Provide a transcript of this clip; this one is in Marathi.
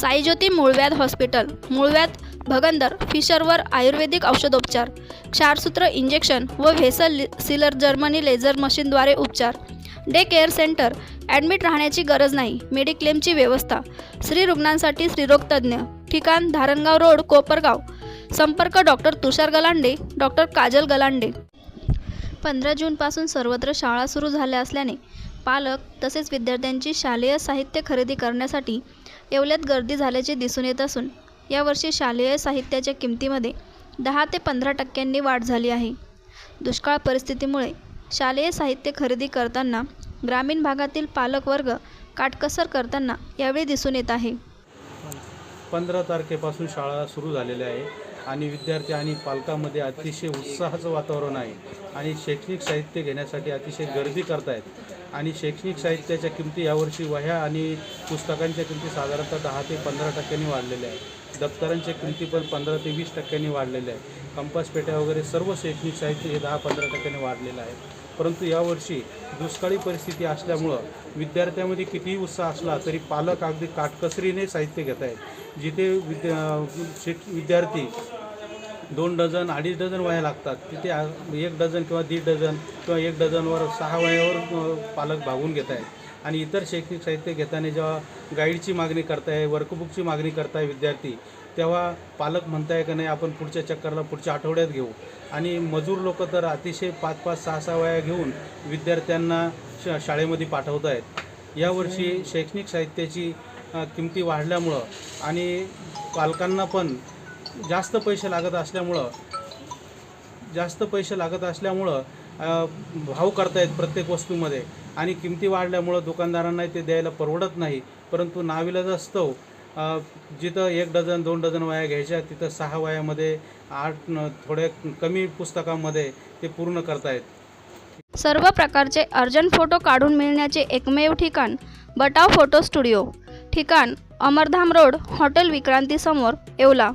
साईज्योती मूळव्याध हॉस्पिटल मूळव्याध भगंदर फिशरवर आयुर्वेदिक औषधोपचार क्षारसूत्र इंजेक्शन व व्हेसल सिलर जर्मनी लेझर मशीनद्वारे उपचार. डे केअर सेंटर ॲडमिट राहण्याची गरज नाही मेडिक्लेमची व्यवस्था. स्त्री रुग्णांसाठी स्त्रीरोगतज्ञ ठिकाण धारणगाव रोड कोपरगाव. संपर्क डॉक्टर तुषार गलांडे डॉक्टर काजल गलांडे. पंधरा जूनपासून सर्वत्र शाळा सुरू झाल्या असल्याने पालक तसेच विद्यार्थ्यांची शालेय साहित्य खरेदी करण्यासाठी येवल्यात गर्दी झाल्याचे दिसून येत असून यावर्षी शालेय साहित्याच्या किमतीमध्ये दहा ते पंधरा टक्क्यांनी वाढ झाली आहे. दुष्काळ परिस्थितीमुळे शालेय साहित्य खरेदी करताना ग्रामीण भागातील पालकवर्ग काटकसर करताना यावेळी दिसून येत आहे. पंधरा तारखेपासून शाळा सुरू झालेल्या आहे. आणि विद्यार्थी आणि पालकामध्ये अतिशय उत्साहाचं वातावरण आहे. आणि शैक्षणिक साहित्य घेण्यासाठी अतिशय गर्दी करतायत. आणि शैक्षणिक साहित्याच्या किमती यावर्षी वह्या आणि पुस्तकांच्या किमती साधारणतः दहा ते पंधरा टक्क्यांनी वाढलेल्या आहेत. दप्तरांच्या किमती पण पंधरा ते वीस टक्क्यांनी वाढलेल्या आहेत. कंपास पेट्या वगैरे सर्व शैक्षणिक साहित्य हे दहा पंधरा टक्क्यांनी वाढलेलं आहे. परंतु यावर्षी दुष्काळी परिस्थिती असल्यामुळं विद्यार्थ्यामध्ये कितीही उत्साह असला तरी पालक अगदी काटकसरीने साहित्य घेत आहेत जिथे विद्या शिक विद्यार्थी दोन डझन अडीच डझन वह्या लागतात. तिथे एक डझन किंवा दीड डझन किंवा एक डझनवर सहा वह्यावर पालक भागून घेत आहेत. आणि इतर शैक्षणिक साहित्य घेताना जेव्हा गाईडची मागणी करताय वर्कबुकची मागणी करताय विद्यार्थी तेव्हा पालक म्हणताय का नाही आपण पुढच्या चक्करला पुढच्या आठवड्यात घेऊ. आणि मजूर लोक तर अतिशय पाच पाच सहा सहा वया घेऊन विद्यार्थ्यांना श शाळेमध्ये पाठवत आहेत यावर्षी शैक्षणिक साहित्याची किमती वाढल्यामुळं आणि पालकांना पण जास्त पैसे लागत असल्यामुळं जास्त पैसे लागत असल्यामुळं भाव भाव करतायत प्रत्येक वस्तूमध्ये. आणि किमती वाढल्यामुळं दुकानदारांना ते द्यायला परवडत नाही. परंतु नाविलाज असतो जिथं एक डझन दोन डझन वाया घ्यायच्या तिथं सहा वयामध्ये आठ थोड्या कमी पुस्तकामध्ये ते पूर्ण करतायत. सर्व प्रकारचे अर्जंट फोटो काढून मिळण्याचे एकमेव ठिकाण बटाव फोटो स्टुडिओ. ठिकाण अमरधाम रोड हॉटेल विक्रांतीसमोर येवला.